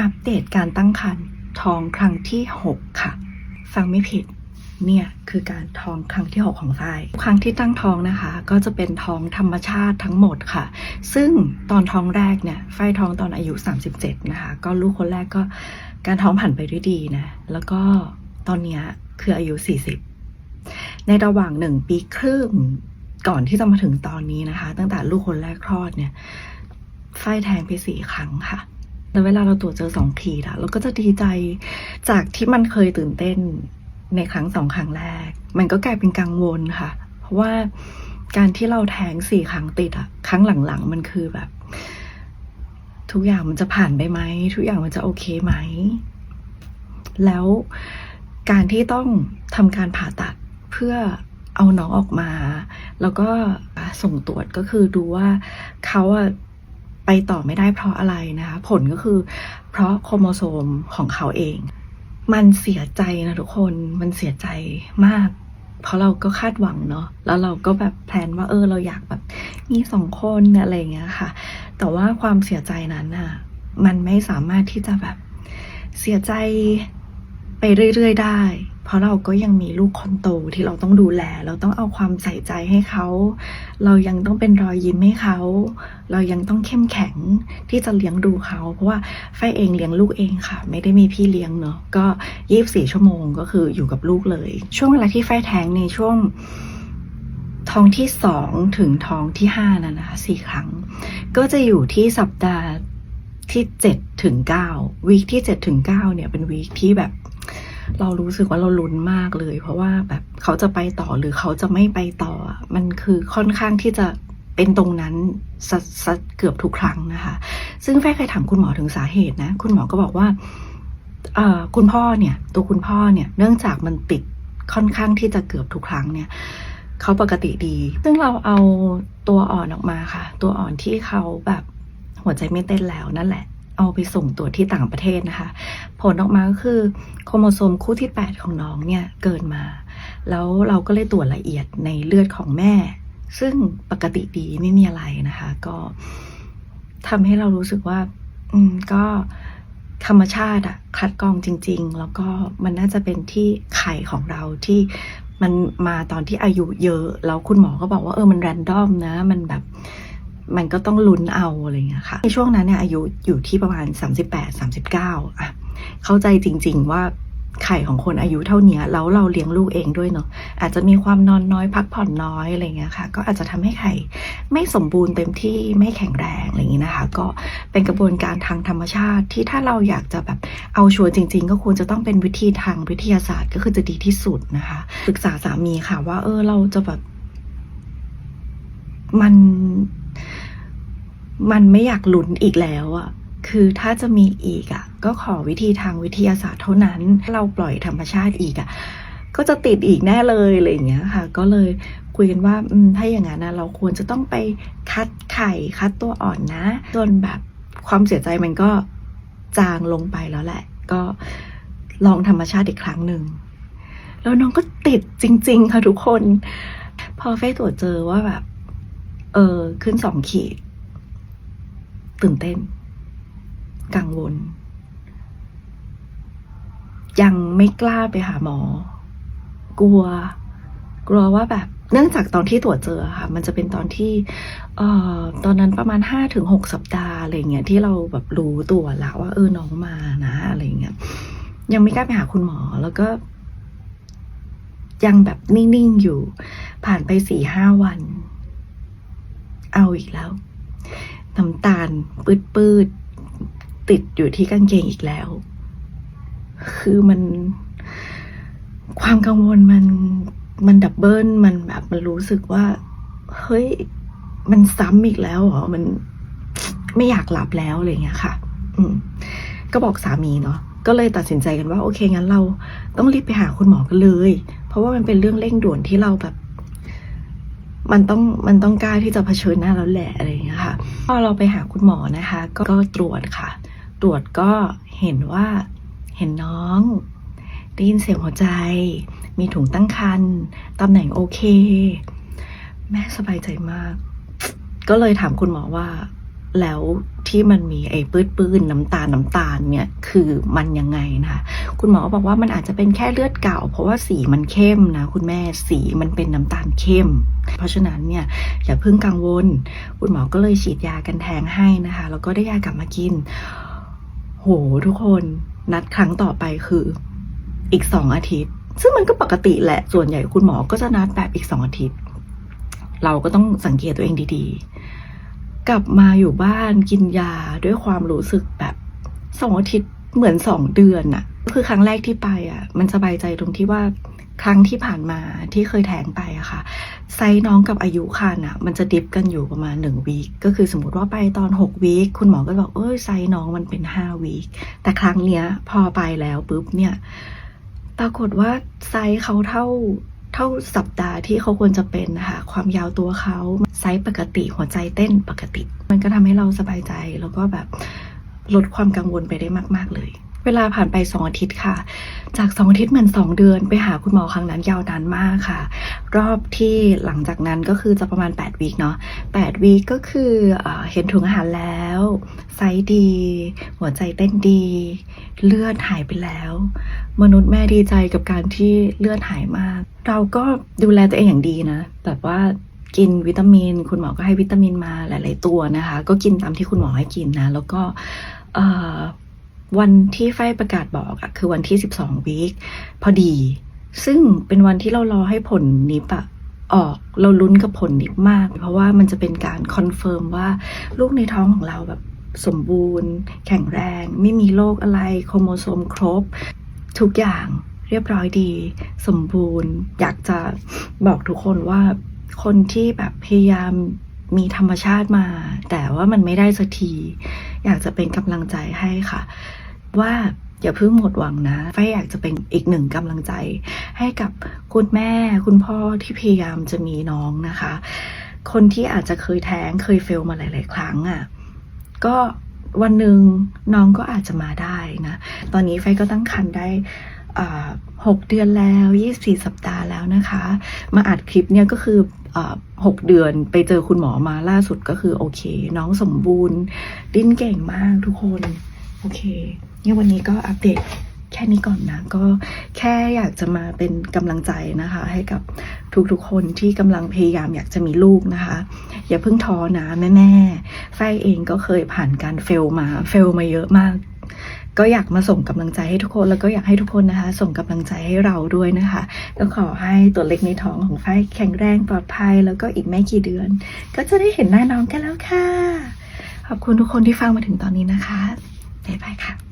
อัปเดตการตั้งครรภ์ท้องครั้งที่ 6 ค่ะ ฟังไม่ผิด เนี่ยคือการท้องครั้งที่ 6 ของฝ้ายครั้งที่ตั้งท้องนะคะ ก็จะเป็นท้องธรรมชาติทั้งหมดค่ะ ซึ่งตอนท้องแรกเนี่ยฝ้ายท้องตอนอายุ 37 นะคะ ก็ลูกคนแรกก็การท้องผ่านไปด้วยดีนะ แล้วก็ตอนนี้คืออายุ 40 ในระหว่างหนึ่งปีครึ่งก่อนที่จะมาถึงตอนนี้นะคะ ตั้งแต่ลูกคนแรกคลอดเนี่ยฝ้ายแทงไปสี่ครั้งค่ะ แล้วเวลาเราตรวจเจอสองขีดอะเราก็จะดีใจจากที่มันเคยตื่นเต้นในครั้งสองครั้งแรก มันก็กลายเป็นกังวลค่ะ เพราะว่าการที่เราแทงสี่ครั้งติดอะครั้งหลังๆ มันคือแบบ ทุกอย่างมันจะผ่านไปไหม ทุกอย่างมันจะโอเคไหม แล้วการที่ต้องทำการผ่าตัดเพื่อเอาน้องออกมา แล้วก็ส่งตรวจก็คือดูว่าเขาอะ ไปต่อไม่ได้เพราะอะไรนะคะผลก็คือ เพราะโครโมโซมของเขาเอง มันเสียใจนะทุกคนมันเสียใจมาก เพราะเราก็คาดหวังเนาะแล้วเราก็แบบแพลนว่าเออเราอยากแบบมีสองคนอะไรเงี้ยค่ะ แต่ว่าความเสียใจนั้นน่ะมันไม่สามารถที่จะแบบเสียใจไปเรื่อยๆได้ เพราะเราก็ยังมีลูกคนโตที่เราต้องดูแล เราต้องเอาความใส่ใจให้เขา เรายังต้องเป็นรอยยิ้มให้เขา เรายังต้องเข้มแข็งที่จะเลี้ยงดูเขา เพราะว่าไฟเองเลี้ยงลูกเองค่ะ ไม่ได้มีพี่เลี้ยงเนาะก็ยี่บสี่ชั่วโมงก็คืออยู่กับลูกเลย ช่วงเวลาที่ไฟแท้งในช่วงท้องที่สองถึงท้องที่ห้านั่นนะคะสี่ครั้ง ก็จะอยู่ที่สัปดาห์ที่เจ็ดถึงเก้าวีคที่เจ็ดถึงเก้าเนี่ยเป็นวีคที่แบบ เรารู้สึกว่าเราลุ้นมากเลย เพราะว่าแบบเขาจะไปต่อหรือเขาจะไม่ไปต่อ มันคือค่อนข้างที่จะเป็นตรงนั้นสะสะเกือบทุกครั้งนะคะ ซึ่งแฟเคยถามคุณหมอถึงสาเหตุนะ คุณหมอก็บอกว่าคุณพ่อเนี่ย ตัวคุณพ่อเนี่ย เนื่องจากมันติดค่อนข้างที่จะเกือบทุกครั้งเนี่ยเขาปกติดี ซึ่งเราเอาตัวอ่อนออกมาค่ะ ตัวอ่อนที่เขาแบบหัวใจไม่เต้นแล้วนั่นแหละ เอาไปส่งตรวจที่ต่างประเทศนะคะ ผลออกมาก็คือโครโมโซมคู่ที่ 8 ของน้องเนี่ยเกินมา แล้วเราก็เลยตรวจละเอียดในเลือดของแม่ ซึ่งปกติดีไม่มีอะไรนะคะ ก็ทำให้เรารู้สึกว่า อืมก็ธรรมชาติอะคัดกรองจริง ๆ แล้วก็มันน่าจะเป็นที่ไข่ของเราที่มันมาตอนที่อายุเยอะ แล้วคุณหมอก็บอกว่าเออมันแรนดอมนะ มันแบบ มันก็ต้องลุ้นเอาอะไรอย่างเงี้ยค่ะ ในช่วงนั้นเนี่ยอายุอยู่ที่ประมาณ 38 39อะเข้าใจจริง ๆ ว่าไข่ของคนอายุเท่าเนี้แล้วเราเลี้ยงลูกเองด้วยเนาะอาจจะมีความนอนน้อยพักผ่อนน้อยอะไรอย่างเงี้ยค่ะ ก็อาจจะทำให้ไข่ไม่สมบูรณ์เต็มที่ไม่แข็งแรงอะไรอย่างงี้นะคะ ก็เป็นกระบวนการทางธรรมชาติที่ถ้าเราอยากจะแบบเอาชัวร์จริง ๆ ก็ควรจะต้องเป็นวิธีทางวิทยาศาสตร์ก็คือจะดีที่สุดนะคะปรึกษาสามีค่ะว่าเออเราจะแบบ มันมันไม่อยากลุ้นอีกแล้วอะคือถ้าจะมีอีกอะก็ขอวิธีทางวิทยาศาสตร์เท่านั้น เราปล่อยธรรมชาติอีกอะก็จะติดอีกแน่เลยอะไรอย่างเงี้ยค่ะ ก็เลยคุยกันว่าถ้าอย่างนั้นนะเราควรจะต้องไปคัดไข่คัดตัวอ่อนนะจนแบบความเสียใจมันก็จางลงไปแล้วแหละ ก็ลองธรรมชาติอีกครั้งหนึ่งแล้วน้องก็ติดจริง ๆ ค่ะทุกคน พอเฟ้ตรวจเจอว่าแบบ เออขึ้นสองขีด ตื่นเต้น กังวล ยังไม่กล้าไปหาหมอ กลัว กลัวว่าแบบ เนื่องจากตอนที่ตรวจเจอค่ะ มันจะเป็นตอนที่ เอ่อ ตอนนั้นประมาณห้าถึงหกสัปดาห์อะไรเงี้ยที่เราแบบรู้ตัวแล้วว่าเออน้องมานะอะไรเงี้ย ยังไม่กล้าไปหาคุณหมอแล้วก็ยังแบบนิ่ง ๆ อยู่ ผ่านไปสี่ห้าวัน เอาอีกแล้ว น้ำตาลปืดๆติดอยู่ที่กางเกงอีกแล้ว คือมัน ความกังวลมันมันดับเบิลมันแบบมันรู้สึกว่า เฮ้ย มันซ้ำอีกแล้วเหรอมันไม่อยากหลับแล้วอะไรเงี้ยค่ะ อืม ก็บอกสามีเนาะก็เลยตัดสินใจกันว่า โอเคงั้นเราต้องรีบไปหาคุณหมอกันเลย เพราะว่ามันเป็นเรื่องเร่งด่วนที่เราแบบ มันต้องมันต้องกล้าที่จะเผชิญหน้าแล้วแหละอะไรอย่างเงี้ยค่ะพอเราไปหาคุณหมอนะคะก็ก็ตรวจค่ะ ตรวจก็เห็นว่าเห็นน้อง ได้ยินเสียงหัวใจ มีถุงตั้งครรภ์ตำแหน่งโอเค แม่สบายใจมาก ก็เลยถามคุณหมอว่าแล้ว ที่มันมีไอ้ปื้นๆน้ำตาลน้ำตาลเนี่ยคือมันยังไงนะคะคุณหมอบอกว่ามันอาจจะเป็นแค่เลือดเก่า เพราะว่าสีมันเข้มนะคุณแม่สีมันเป็นน้ำตาลเข้ม เพราะฉะนั้นเนี่ยอย่าเพิ่งกังวล คุณหมอก็เลยฉีดยากันแทงให้นะคะแล้วก็ได้ยากลับมากิน โหทุกคนนัดครั้งต่อไปคืออีกสองอาทิตย์ ซึ่งมันก็ปกติแหละส่วนใหญ่คุณหมอก็จะนัดแบบอีกสองอาทิตย์ เราก็ต้องสังเกตตัวเองดีๆ กลับมาอยู่บ้านกินยาด้วยความรู้สึกแบบสองอาทิตย์เหมือนสองเดือนน่ะคือครั้งแรกที่ไปอะมันสบายใจตรงที่ว่าครั้งที่ผ่านมาที่เคยแทงไปอะค่ะไซน้องกับอายุคันอะมันจะดิฟกันอยู่ประมาณหนึ่งวีคก็คือสมมติว่าไปตอนหกวีคคุณหมอก็บอกเอ้ยไซน้องมันเป็นห้าวีคแต่ครั้งเนี้ยพอไปแล้วปุ๊บเนี่ย ปรากฏว่าไซเขาเท่า เท่าสัปดาห์ที่เขาควรจะเป็นนะคะความยาวตัวเขาไซส์ปกติหัวใจเต้นปกติ มันก็ทำให้เราสบายใจแล้วก็แบบลดความกังวลไปได้มาก ๆ เลย เวลาผ่านไปสองอาทิตย์ค่ะ จากสองอาทิตย์เหมือนสองเดือน ไปหาคุณหมอครั้งนั้นยาวนานมากค่ะ รอบที่หลังจากนั้นก็คือจะประมาณ8วีคเนาะ8วีคก็คือเอเห็นถุงอาหารแล้วไซส์ดี หัวใจเต้นดี เลือดหายไปแล้ว มนุษย์แม่ดีใจกับการที่เลือดหายมาก เราก็ดูแลตัวเองอย่างดีนะแบบว่ากินวิตามิน คุณหมอก็ให้วิตามินมาหลาย ๆ ตัวนะคะ ก็กินตามที่คุณหมอให้กินนะ แล้วก็ วันที่ไฟประกาศบอกอะคือวันที่ 12วีคพอดี ซึ่งเป็นวันที่เรารอให้ผลนิปอะออกเราลุ้นกับผลนิปมาก เพราะว่ามันจะเป็นการคอนเฟิร์มว่าลูกในท้องของเราแบบสมบูรณ์ แข็งแรง ไม่มีโรคอะไร โครโมโซมครบ ทุกอย่างเรียบร้อยดี สมบูรณ์ อยากจะบอกทุกคนว่าคนที่แบบพยายาม มีธรรมชาติมา แต่ว่ามันไม่ได้สักที อยากจะเป็นกำลังใจให้ค่ะ ว่าอย่าเพิ่งหมดหวังนะไฟอยากจะเป็นอีกหนึ่งกำลังใจ ให้กับคุณแม่คุณพ่อที่พยายามจะมีน้องนะคะ คนที่อาจจะเคยแท้งเคยเฟลมาหลาย ๆ ครั้งอะ่ะก็วันหนึ่งน้องก็อาจจะมาได้นะ ตอนนี้ไฟก็ตั้งครรภ์ได้ หกเดือนแล้ว24สัปดาห์แล้วนะคะ มาอัดคลิปเนี่ยก็คืออ่าหกเดือนไปเจอคุณหมอมาล่าสุดก็คือโอเค น้องสมบูรณ์ ดิ้นเก่งมากทุกคน โอเคเนี่ยวันนี้ก็อัปเดตแค่นี้ก่อนนะ ก็แค่อยากจะมาเป็นกำลังใจนะคะ ให้กับทุกๆคนที่กำลังพยายามอยากจะมีลูกนะคะ อย่าเพิ่งท้อนะแม่ๆไฟเองก็เคยผ่านการเฟลมาเฟลมาเยอะมาก ก็อยากมาส่งกำลังใจให้ทุกคนแล้วก็อยากให้ทุกคนนะคะ ส่งกำลังใจให้เราด้วยนะคะ ก็ขอให้ตัวเล็กในท้องของไฟแข็งแรงปลอดภัย แล้วก็อีกไม่กี่เดือน ก็จะได้เห็นหน้าน้องกันแล้วค่ะ ขอบคุณทุกคนที่ฟังมาถึงตอนนี้นะคะบ๊ายบายค่ะ